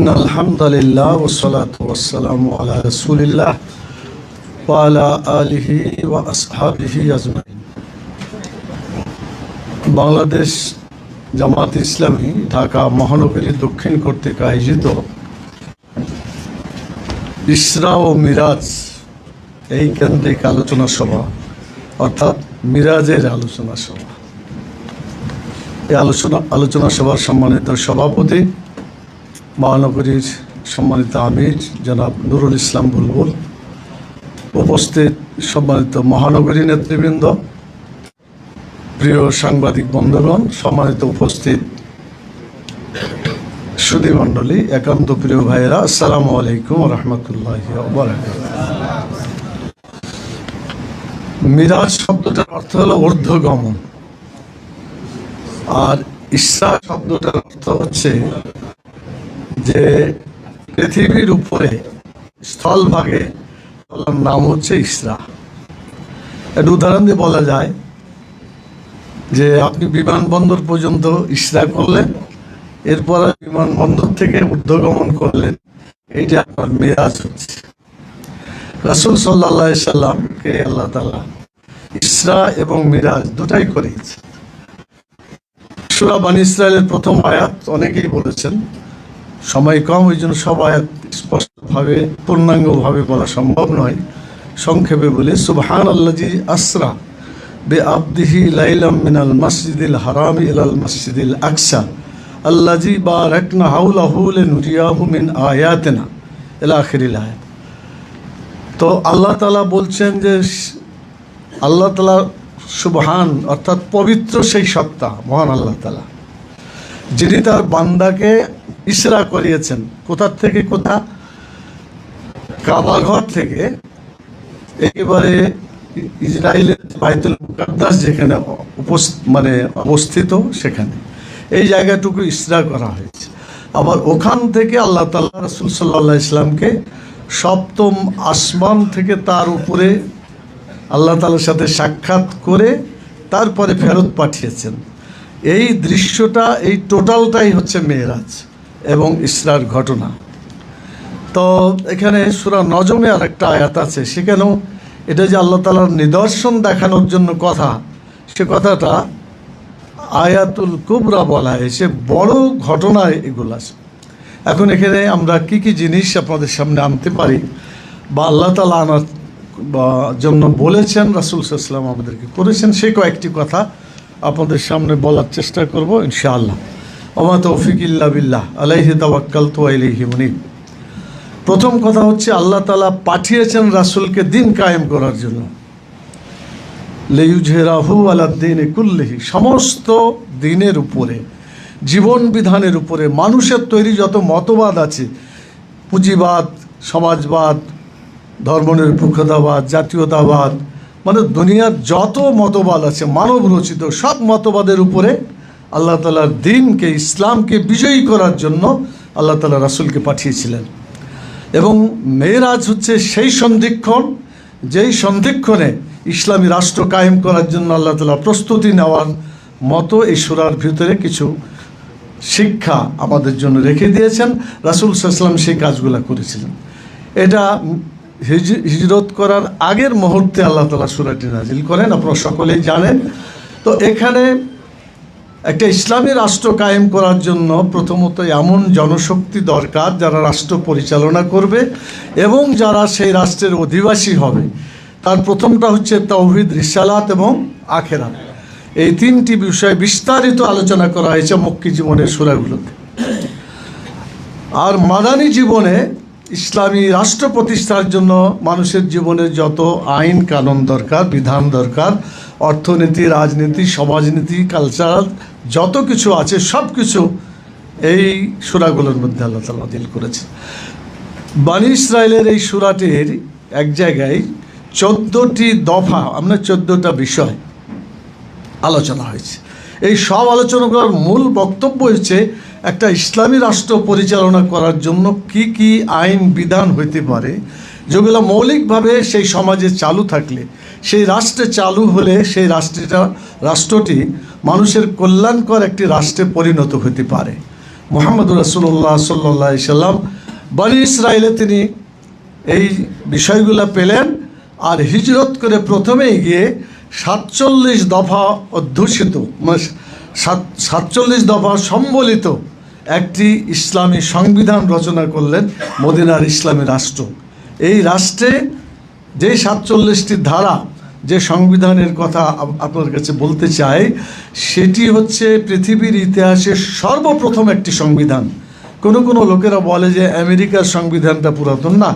إن الحمد لله والصلاة والسلام على رسول الله وعلى آله وأصحابه أجمعين বাংলাদেশ জামাত ইসলামী ঢাকা মহানগরী দক্ষিণ কর্তৃক আয়োজিত ইসরা ও মিরাজ এই কেন্দ্রিক আলোচনা সভা অর্থাৎ মিরাজের আলোচনা সভা এই আলোচনা আলোচনা সভার সম্মানিত সভাপতি মহানগরীর সম্মানিত আমির জনাব নুরুল ইসলাম বুলবুল, উপস্থিত সম্মানিত মহানগরী নেতৃবৃন্দ, প্রিয় সাংবাদিক বন্ধুগণ, সম্মানিত উপস্থিত সুধী মণ্ডলী, একান্ত প্রিয় ভাইয়েরা, আসসালামু আলাইকুম রহমতুল্লাহ মিরাজ শব্দটার অর্থ হলো ঊর্ধ্বগমন। আর ইসরা শব্দটার অর্থ হচ্ছে যে পৃথিবীর উপরে স্থলভাগে বলার নাম হচ্ছে ইসরা। একটা উদাহরণ দিয়ে বলা যায় যে, আপনি বিমানবন্দর পর্যন্ত ইসরা করলেন, এরপর বিমানবন্দর থেকে ঊর্ধ্বগমন করলেন। এইটা আপনার মেয়াজ হচ্ছে। রাসুল সাল্লাহ সাল্লামকে আল্লাহ তালা ইসরা এবং মিরাজ দুটাই করিয়েছে সুরা বানী ইসরায়েলের প্রথম আয়াত অনেকেই বলেছেন সময় কম ওই জন্য সব আয়াত স্পষ্টভাবে, পূর্ণাঙ্গভাবে বলা সম্ভব নয়। সংক্ষেপে বলে সুবহান আল্লাজি আসরা বে আবদিহি লাইলাম মিনাল মসজিদিল হারাম ইলাল মসজিদিল আকসা। আল্লাজি বা রাকনা হাউলাহু নুরিয়াহু মিন আয়াতেনা। এলা আখিরিল আয়াত। তো আল্লাহ তালা বলছেন যে, আল্লাহ তালা সুবহান, অর্থাৎ পবিত্র সেই সত্তা, মহান আল্লাহ তালা যিনি তার বান্দাকে ইসরা করিয়েছেন। কোথার থেকে কোথা? কাবাঘর থেকে। একেবারে ইসরায়েলের বাইতুল মুকাদ্দাস যেখানে মানে অবস্থিত সেখানে। এই জায়গাটুকু ইসরা করা হয়েছে। আবার ওখান থেকে আল্লাহ তাল্লাহ রসুল সাল্লাহ ইসলামকে সপ্তম আসমান থেকে তার উপরে আল্লাহ তালার সাথে সাক্ষাৎ করে তারপরে ফেরত পাঠিয়েছেন। এই দৃশ্যটা, এই টোটালটাই হচ্ছে মেয়েরাজ। এবং ইসরার ঘটনা। তো এখানে সুরা নজমে আর একটা আয়াত আছে, সেখানেও এটা যে আল্লাহ তালার নিদর্শন দেখানোর জন্য কথা, সে কথাটা আয়াতুল কুবরা বলা হয়েছে বড় ঘটনায় এগুলো আছে। এখন এখানে আমরা কি কি জিনিস আপনাদের সামনে আনতে পারি, বা আল্লাহ তালা আনার জন্য বলেছেন, রাসুল সাল্লাম আমাদেরকে করেছেন, সে কয়েকটি কথা আপনাদের সামনে বলার চেষ্টা করব, ইনশাআল্লাহ। ওমা তৌফিক ইল্লা বিল্লাহ, আলাইহি তাওয়াক্কাল তো আলাইহি মুনিব। প্রথম কথা হচ্ছে আল্লাহ তালা পাঠিয়েছেন রাসুলকে দিন কায়েম করার জন্য। লেইউজেরাহু আলাদ্দিন কুল্লিহি, সমস্ত দিনের উপরে, জীবন বিধানের উপরে, মানুষের তৈরি যত মতবাদ আছে, পুঁজিবাদ, সমাজবাদ, ধর্মনিরপেক্ষতাবাদ, জাতীয়তাবাদ মানে দুনিয়ার যত মতবাদ আছে মানব রচিত সব মতবাদের উপরে আল্লাহ তালার দিনকে, ইসলামকে বিজয়ী করার জন্য আল্লাহ তালা রাসুলকে পাঠিয়েছিলেন। এবং মেয়েরাজ হচ্ছে সেই সন্ধিক্ষণ, যেই সন্ধিক্ষণে ইসলামী রাষ্ট্র কায়েম করার জন্য আল্লাহ তালা প্রস্তুতি নেওয়ার মতো এই সুরার ভিতরে কিছু শিক্ষা আমাদের জন্য রেখে দিয়েছেন। রাসুল সাল্লাম সেই কাজগুলো করেছিলেন। এটা হিজ- হিজরত করার আগের মুহূর্তে আল্লাহ তালা সুরাটি নাজিল করেন, আপনারা সকলেই জানেন। তো এখানে একটা ইসলামী রাষ্ট্র কায়েম করার জন্য প্রথমত এমন জনশক্তি দরকার যারা রাষ্ট্র পরিচালনা করবে এবং যারা সেই রাষ্ট্রের অধিবাসী হবে। তার প্রথমটা হচ্ছে তৌহিদ রিসালাত এবং আখেরাত। এই তিনটি বিষয়ে বিস্তারিত আলোচনা করা হয়েছে মক্কি জীবনের সুরাগুলোতে। আর মাদানী জীবনে ইসলামী রাষ্ট্র প্রতিষ্ঠার জন্য মানুষের জীবনে যত আইন কানুন দরকার, বিধান দরকার, অর্থনীতি, রাজনীতি, সমাজনীতি কালচার যত কিছু আছে, সব কিছু এই সুরাগুলোর মধ্যে আল্লাহ তালা দিল করেছে বানি ইসরায়েলের এই সুরাটির এক জায়গায় চোদ্দোটি দফা, আমরা চোদ্দোটা বিষয় আলোচনা হয়েছে। এই সব আলোচনা করার মূল বক্তব্য হচ্ছে একটা ইসলামী রাষ্ট্র পরিচালনা করার জন্য কি কি আইন বিধান হইতে পারে, যেগুলো মৌলিকভাবে সেই সমাজে চালু থাকলে, সেই রাষ্ট্রে চালু হলে সেই রাষ্ট্রটা, রাষ্ট্রটি মানুষের কল্যাণকর একটি রাষ্ট্রে পরিণত হতে পারে। মোহাম্মদ রসুল্লাহ সাল্লাহ সাল্লাম বনি ইসরায়েলে তিনি এই বিষয়গুলো পেলেন আর হিজরত করে প্রথমেই গিয়ে সাতচল্লিশ দফা অধ্যুষিত মানে সাত, সাতচল্লিশ দফা সম্বলিত একটি ইসলামী সংবিধান রচনা করলেন মদিনার ইসলামী রাষ্ট্র। এই রাষ্ট্রে যে সাতচল্লিশটি ধারা যে সংবিধানের কথা আপনার কাছে বলতে চাই, সেটি হচ্ছে পৃথিবীর ইতিহাসে সর্বপ্রথম একটি সংবিধান। কোনো কোনো লোকেরা বলে যে আমেরিকার সংবিধানটা পুরাতন। না,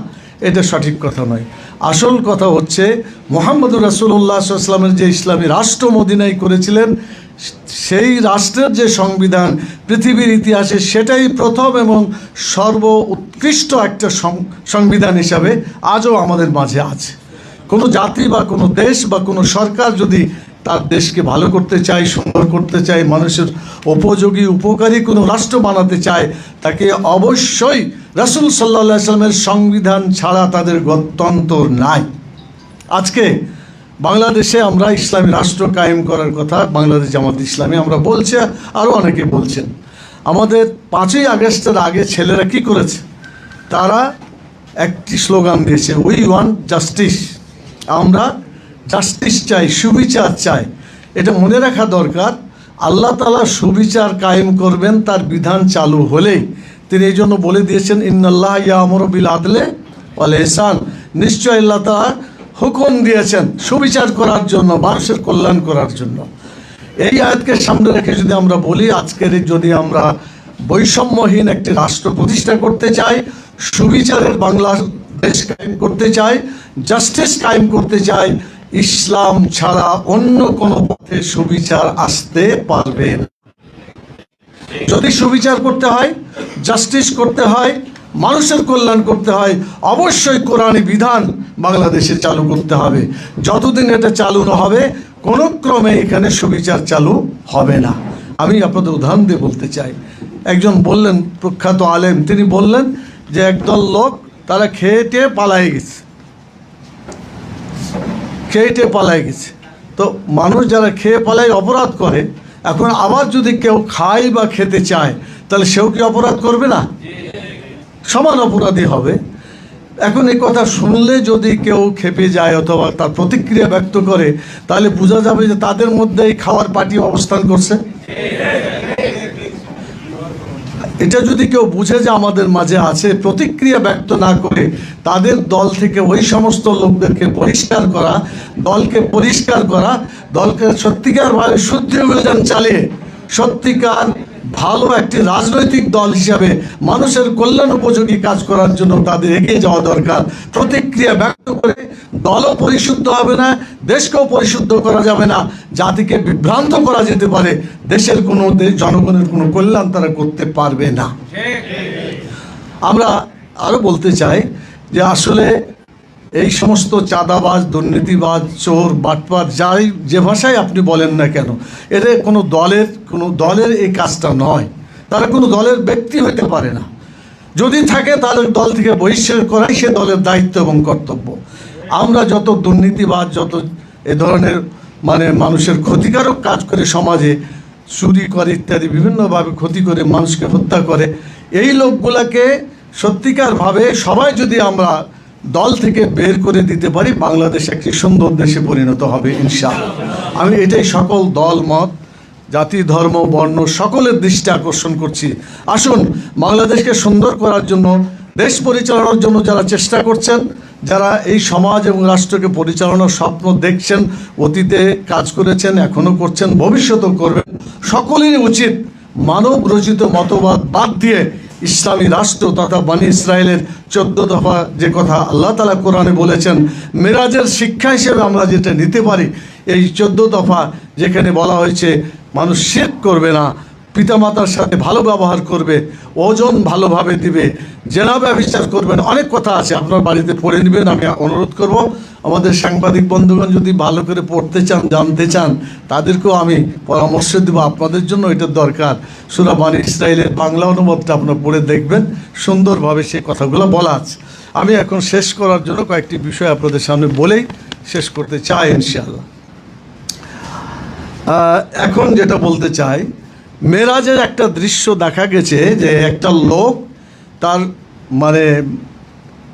এটা সঠিক কথা নয়। আসল কথা হচ্ছে, মোহাম্মদুর রাসুল্লাহ ইসলামের যে ইসলামী রাষ্ট্র মদিনায় করেছিলেন, সেই রাষ্ট্রের যে সংবিধান পৃথিবীর ইতিহাসে সেটাই প্রথম এবং সর্ব উৎকৃষ্ট একটা সংবিধান হিসাবে আজও আমাদের মাঝে আছে। কোনো জাতি বা কোনো দেশ বা কোনো সরকার যদি তার দেশকে ভালো করতে চায়, সুন্দর করতে চায়, মানুষের উপযোগী, উপকারী কোনো রাষ্ট্র বানাতে চায়, তাকে অবশ্যই রাসুল সাল্লাহ সাল্লামের সংবিধান ছাড়া তাদের গত্যন্তর নাই। আজকে বাংলাদেশে আমরা ইসলামী রাষ্ট্র কায়েম করার কথা, বাংলাদেশ জামাত ইসলামী আমরা বলছি, আরও অনেকে বলছেন। আমাদের পাঁচই আগস্টের আগে ছেলেরা কি করেছে? তারা একটি স্লোগান দিয়েছে উই ওয়ান্ট জাস্টিস আমরা জাস্টিস চাই, সুবিচার চাই। এটা মনে রাখা দরকার, আল্লাহ তালা সুবিচার কায়েম করবেন, তার বিধান চালু হলেই। তিনি এই জন্য বলে দিয়েছেন, ইন্নাল্লাহ ইয়ামর বিল আদলে ওয়াল এহসান। নিশ্চয় আল্লাহ তালা হুকুম দিয়েছেন, সুবিচার করার জন্য, মানুষের কল্যাণ করার জন্য। এই আয়াতকে সামনে রেখে যদি আমরা বলি, আজকের যদি আমরা বৈষম্যহীন একটি রাষ্ট্র প্রতিষ্ঠা করতে চাই, সুবিচারের বাংলাদেশ কায়েম করতে চাই জাস্টিস কায়েম করতে চাই ইসলাম ছাড়া অন্য কোনো পথে সুবিচার আসতে পারবে যদি সুবিচার করতে হয় জাস্টিস করতে হয়, মানুষের কল্যাণ করতে হয়, অবশ্যই কোরআনী বিধান বাংলাদেশে চালু করতে হবে। যতদিন এটা চালু না হবে, কোনো ক্রমে এখানে সুবিচার চালু হবে না। আমি আপনাদের উদাহরণ দিয়ে বলতে চাই। একজন বললেন, প্রখ্যাত আলেম, তিনি বললেন যে, একদল লোক তারা খেয়ে টেয়ে পালাই গেছে। খেয়ে টেয়ে পালাই গেছে। তো মানুষ যারা খেয়ে পালাই অপরাধ করে, এখন আবার যদি কেউ খায় বা খেতে চায়, তাহলে সেও কি অপরাধ করবে না? সমান অপরাধী হবে। এখন এই কথা শুনলে যদি কেউ খেপে যায় অথবা তার প্রতিক্রিয়া ব্যক্ত করে, তাহলে বোঝা যাবে যে তাদের মধ্যে এই খাওয়ার পার্টি অবস্থান করছে। এটা যদি কেউ বুঝে যে আমাদের মাঝে আছে, প্রতিক্রিয়া ব্যক্ত না করে তাদের দল থেকে ওই সমস্ত লোকদেরকে পরিষ্কার করা, দলকে পরিষ্কার করা, দলকে সত্যিকারভাবে শুদ্ধ অভিযান চালিয়ে, সত্যিকার ভালো একটি রাজনৈতিক দল হিসাবে মানুষের কল্যাণ উপযোগী কাজ করার জন্য তাদের এগিয়ে যাওয়া দরকার। প্রতিক্রিয়া ব্যক্ত করে দলও পরিশুদ্ধ হবে না, দেশকেও পরিশুদ্ধ করা যাবে না, জাতিকে বিভ্রান্ত করা যেতে পারে, দেশের কোনো জনগণের কোনো কল্যাণ তারা করতে পারবে না। আমরা আরও বলতে চাই যে আসলে এই সমস্ত চাঁদাবাজ, দুর্নীতিবাজ, চোর বাটপার যাই যে ভাষায় আপনি বলেন না কেন, এদের কোনো দলের কোনো দলের এই কাজটা নয়। তারা কোনো দলের ব্যক্তি হতে পারে না। যদি থাকে তাহলে দল থেকে বহিষ্কার করাই সে দলের দায়িত্ব এবং কর্তব্য। আমরা যত দুর্নীতিবাজ, যত এ ধরনের মানে মানুষের ক্ষতিকারক কাজ করে সমাজে, চুরি করে ইত্যাদি বিভিন্নভাবে ক্ষতি করে মানুষকে হত্যা করে, এই লোকগুলাকে সত্যিকারভাবে সবাই যদি আমরা দল থেকে বের করে দিতে পারি, বাংলাদেশ একটি সুন্দর দেশে পরিণত হবে, ইনশাআল্লাহ। আমি এটাই সকল দল, মত, জাতি, ধর্ম, বর্ণ, সকলের দৃষ্টি আকর্ষণ করছি। আসুন, বাংলাদেশকে সুন্দর করার জন্য, দেশ পরিচালনার জন্য যারা চেষ্টা করছেন, যারা এই সমাজ এবং রাষ্ট্রকে পরিচালনার স্বপ্ন দেখছেন, অতীতে কাজ করেছেন এখনও করছেন, ভবিষ্যতেও করবেন, সকলেরই উচিত মানব রচিত মতবাদ বাদ দিয়ে ইসলামী রাষ্ট্র তথা বানি ইসরায়েলের চোদ্দ দফা যে কথা আল্লাহ তালা কোরআনে বলেছেন, মেরাজের শিক্ষা হিসেবে আমরা যেটা নিতে পারি, এই চোদ্দ দফা যেখানে বলা হয়েছে, মানুষ শেখ করবে না পিতামাতার সাথে ভালো ব্যবহার করবে, ওজন ভালোভাবে দিবে জেনা ব্যবচার করবেন, অনেক কথা আছে, আপনার বাড়িতে পড়ে নেবেন, আমি অনুরোধ করব। আমাদের সাংবাদিক বন্ধুগণ যদি ভালো করে পড়তে চান, জানতে চান, তাদেরকেও আমি পরামর্শ দেবো, আপনাদের জন্য এটা দরকার। সুরাবান ইসরায়েলের বাংলা অনুবাদটা আপনার পড়ে দেখবেন, সুন্দরভাবে সে কথাগুলো বলা আছে। আমি এখন শেষ করার জন্য কয়েকটি বিষয় আপনাদের সামনে বলেই শেষ করতে চাই, ইনশাআল্লাহ। এখন যেটা বলতে চাই মেরাজের একটা দৃশ্য দেখা গেছে যে একটা লোক তার মানে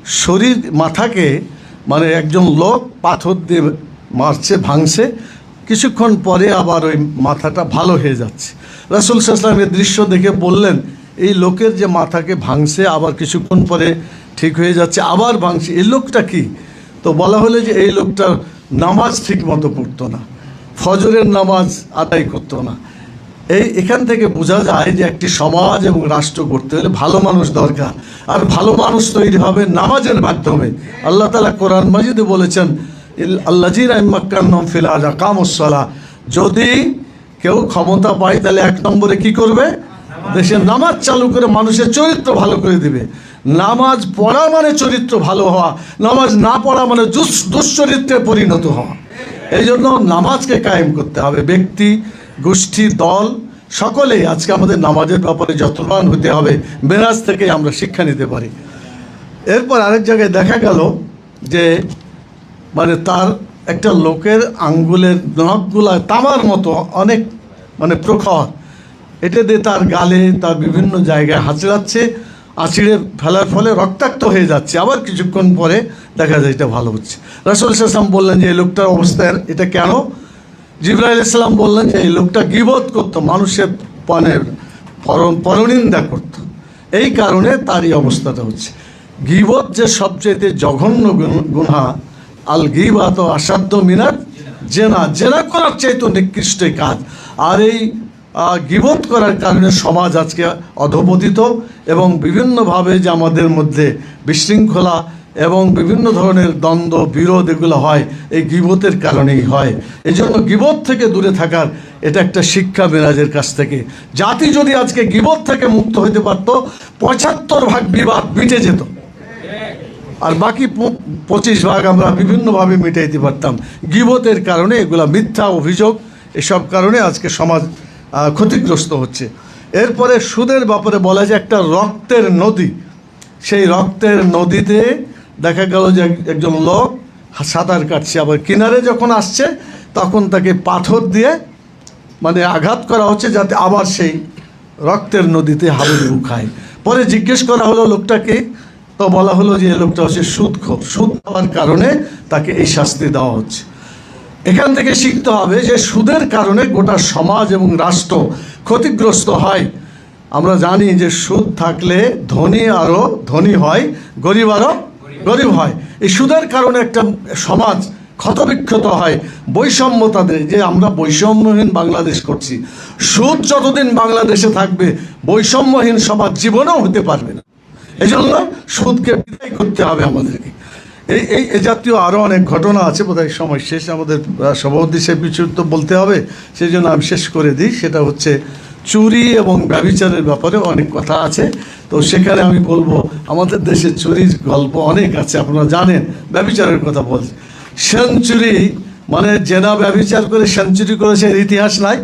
শরীর মাথাকে মানে একজন লোক পাথর দিয়ে মারছে, ভাঙছে। কিছুক্ষণ পরে আবার ওই মাথাটা ভালো হয়ে যাচ্ছে। রাসুল সাল্লামের দৃশ্য দেখে বললেন, এই লোকের যে মাথাকে ভাঙছে, আবার কিছুক্ষণ পরে ঠিক হয়ে যাচ্ছে, আবার ভাঙছে। এই লোকটা কি? তো বলা হলো যে এই লোকটা নামাজ ঠিক মতো পড়তো না। ফজরের নামাজ আদায় করতো না। এই এখান থেকে বোঝা যায় যে একটি সমাজ এবং রাষ্ট্র করতে হলে ভালো মানুষ দরকার। আর ভালো মানুষ তৈরি হবে নামাজের মাধ্যমে। আল্লাহ তালা কোরআন মাজিদে বলেছেন আল্লাজির আইমাক্কান্নম ফিল আজা কামসলা যদি কেউ ক্ষমতা পায়, তাহলে এক নম্বরে কি করবে? দেশে নামাজ চালু করে মানুষের চরিত্র ভালো করে দিবে। নামাজ পড়া মানে চরিত্র ভালো হওয়া, নামাজ না পড়া মানে দুশ্চরিত্রে পরিণত হওয়া। এই জন্য নামাজকে কায়েম করতে হবে। ব্যক্তি গোষ্ঠী দল, সকলেই আজকে আমাদের নামাজের ব্যাপারে যত্নবান হতে হবে, মেরাজ থেকে আমরা শিক্ষা নিতে পারি। এরপর আরেক জায়গায় দেখা গেল যে মানে তার একটা লোকের আঙ্গুলের নখগুলা তামার মতো অনেক মানে প্রখর। এটা দিয়ে তার গালে তার বিভিন্ন জায়গায় হাঁচড়াচ্ছে আঁচড়ে ফেলার ফলে রক্তাক্ত হয়ে যাচ্ছে। আবার কিছুক্ষণ পরে দেখা যায় এটা ভালো হচ্ছে। রাসুল ইসলাম বললেন যে, এই লোকটার অবস্থা এটা কেন জিব্রাইল ইসলাম বললেন যে এই লোকটা গিবত করতো, মানুষের পণের পর- পরনিন্দা করতো। এই কারণে তারই অবস্থাটা হচ্ছে। গিবত যে সবচেয়ে জঘন্য গুণ- আল গিবাত আসাধ্য মিনার জেনা। জেনা করার চাইতো নিকৃষ্ট কাজ। আর এই গিবত করার কারণে সমাজ আজকে অধপতিত এবং বিভিন্নভাবে যে আমাদের মধ্যে বিশৃঙ্খলা এবং বিভিন্ন ধরনের দ্বন্দ্ব, বিরোধ এগুলো হয়, এই গিবতের কারণেই হয়। এই জন্য গিবত থেকে দূরে থাকার এটা একটা শিক্ষা মেরাজের কাছ থেকে। জাতি যদি আজকে গিবত থেকে মুক্ত হতে পারত, পঁচাত্তর ভাগ বিবাদ মিটে যেত। আর বাকি পঁচিশ ভাগ আমরা বিভিন্নভাবে মিটাইতে পারতাম। গিবতের কারণে এগুলা মিথ্যা অভিযোগ, এসব কারণে আজকে সমাজ ক্ষতিগ্রস্ত হচ্ছে। এরপরে সুদের ব্যাপারে বলা যায় একটা রক্তের নদী। সেই রক্তের নদীতে দেখা গেল যে একজন লোক সাঁতার কাটছে। আবার কিনারে যখন আসছে, তখন তাকে পাথর দিয়ে মানে আঘাত করা হচ্ছে যাতে আবার সেই রক্তের নদীতে হাবুডুবু খায়। পরে জিজ্ঞেস করা হলো লোকটাকে, তো বলা হলো যে লোকটা হচ্ছে সুদ খোর সুদ খাওয়ার কারণে তাকে এই শাস্তি দেওয়া হচ্ছে। এখান থেকে শিখতে হবে যে সুদের কারণে গোটা সমাজ এবং রাষ্ট্র ক্ষতিগ্রস্ত হয়। আমরা জানি যে সুদ থাকলে ধনী আরও ধনী হয়, গরিব আরও গরিব হয় এই সুদের কারণে একটা সমাজ ক্ষতবিক্ষত হয়। বৈষম্য তাদের, যে আমরা বৈষম্যহীন বাংলাদেশ করছি। সুদ যতদিন বাংলাদেশে থাকবে, বৈষম্যহীন সমাজ জীবনেও হতে পারবে না। এই জন্য সুদকে বিদায় করতে হবে আমাদেরকে। এই এই, এ জাতীয় আরও অনেক ঘটনা আছে, বোধহয় সময় শেষ। আমাদের সভাপতি সে কিছু তো বলতে হবে, সেই জন্য আমি শেষ করে দিই। সেটা হচ্ছে চুরি এবং ব্যবিচারের ব্যাপারে অনেক কথা আছে। তো সেখানে আমি বলব, আমাদের দেশে চুরির গল্প অনেক আছে, আপনারা জানেন ব্যবিচারের কথা বলছি। সেঞ্চুরি মানে জেনা ব্যবিচার করে সেঞ্চুরি করেছে ইতিহাস নাই?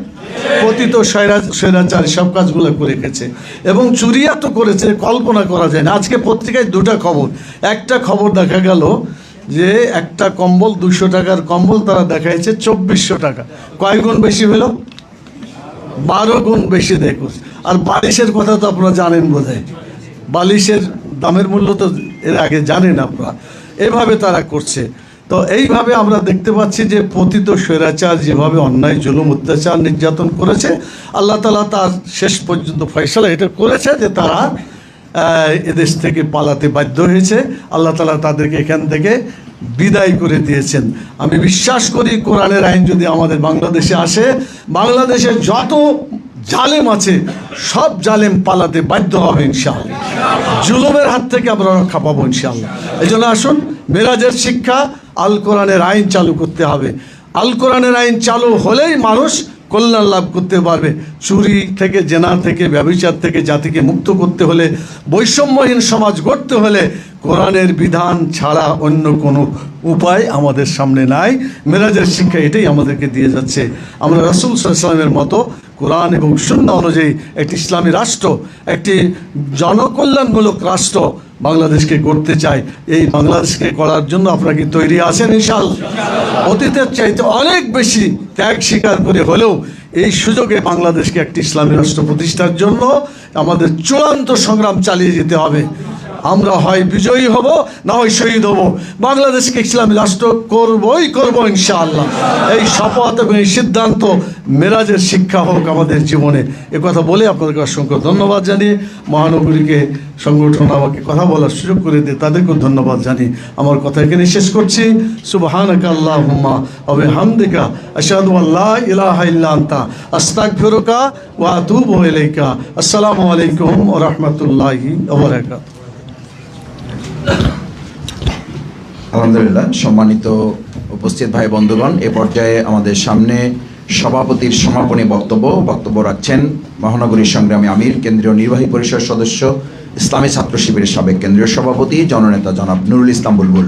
পতিত স্বৈরাজ স্বৈরাচার সব কাজগুলো করে গেছে এবং চুরিয়া তো করেছে, কল্পনা করা যায় না। আজকে পত্রিকায় দুটা খবর। একটা খবর দেখা গেল যে একটা কম্বল দুশো টাকার কম্বল তারা দেখাইছে চব্বিশশো টাকা। কয় গুণ বেশি হলো? বারো গুণ বেশি দেখুন। আর বালিশের কথা তো আপনারা জানেন বোধহয়। বালিশের দামের মূল্য তো এর আগে জানেন আপনারা। এভাবে তারা করছে। তো এইভাবে আমরা দেখতে পাচ্ছি যে পতিত স্বৈরাচার যেভাবে অন্যায়, জুলুম, অত্যাচার, নির্যাতন করেছে, আল্লাহ তালা তার শেষ পর্যন্ত ফয়সলা এটা করেছে যে তারা এদেশ থেকে পালাতে বাধ্য হয়েছে। আল্লাহ তালা তাদেরকে এখান থেকে বিদায় করে দিয়েছেন। আমি বিশ্বাস করি কোরআনের আইন যদি আমাদের বাংলাদেশে আসে, বাংলাদেশের যত জালেম আছে, সব জালেম পালাতে বাধ্য হবে ইনশাআল্লাহ। জুলুমের হাত থেকে আমরা রক্ষা পাবো ইনশাআল্লাহ। এই জন্য আসুন, মেরাজের শিক্ষা, আল কোরআনের আইন চালু করতে হবে। আল কোরআনের আইন চালু হলেই মানুষ কল্যাণ লাভ করতে পারবে। চুরি থেকে, জেনা থেকে, ব্যবচার থেকে, জাতিকে মুক্ত করতে হলে, বৈষম্যহীন সমাজ গড়তে হলে কোরআনের বিধান ছাড়া অন্য কোনো উপায় আমাদের সামনে নাই। মেরাজের শিক্ষা এটাই আমাদেরকে দিয়ে যাচ্ছে। আমরা রসুল সাল্লামের মতো কোরআন এবং শূন্য অনুযায়ী একটি ইসলামী রাষ্ট্র, একটি জনকল্যাণমূলক রাষ্ট্র বাংলাদেশকে করতে চাই। এই বাংলাদেশকে করার জন্য আপনারা কি তৈরি আছেন ইনশাল অতীতের চাইতে অনেক বেশি ত্যাগ স্বীকার করে হলেও এই সুযোগে বাংলাদেশকে একটি ইসলামী রাষ্ট্র প্রতিষ্ঠার জন্য আমাদের চূড়ান্ত সংগ্রাম চালিয়ে যেতে হবে। আমরা হয় বিজয়ী হব, না হয় শহীদ হব। বাংলাদেশকে ইসলামী রাষ্ট্র করবই করব ইনশাআল্লাহ। এই শপথ এবং এই সিদ্ধান্ত মেরাজের শিক্ষা হোক আমাদের জীবনে। এ কথা বলে আপনাদেরকে অসংখ্য ধন্যবাদ জানিয়ে মহানগরীকে সংগঠন আমাকে কথা বলার সুযোগ করে দিয়ে তাদেরকেও ধন্যবাদ জানিয়ে আমার কথা এখানে শেষ করছি। সুবহানাকা ইলাইকা। আসসালামু আলাইকুম ওয়া আলহামদুলিল্লাহ, সম্মানিত উপস্থিত ভাই বন্ধুগণ, এ পর্যায়ে আমাদের সামনে সভাপতির সমাপনী বক্তব্য বক্তব্য রাখছেন মহানগরী সংগ্রামী আমির, কেন্দ্রীয় নির্বাহী পরিষদ সদস্য, ইসলামী ছাত্র শিবিরের সাবেক কেন্দ্রীয় সভাপতি, জননেতা জনাব নুরুল ইসলাম বুলবুল।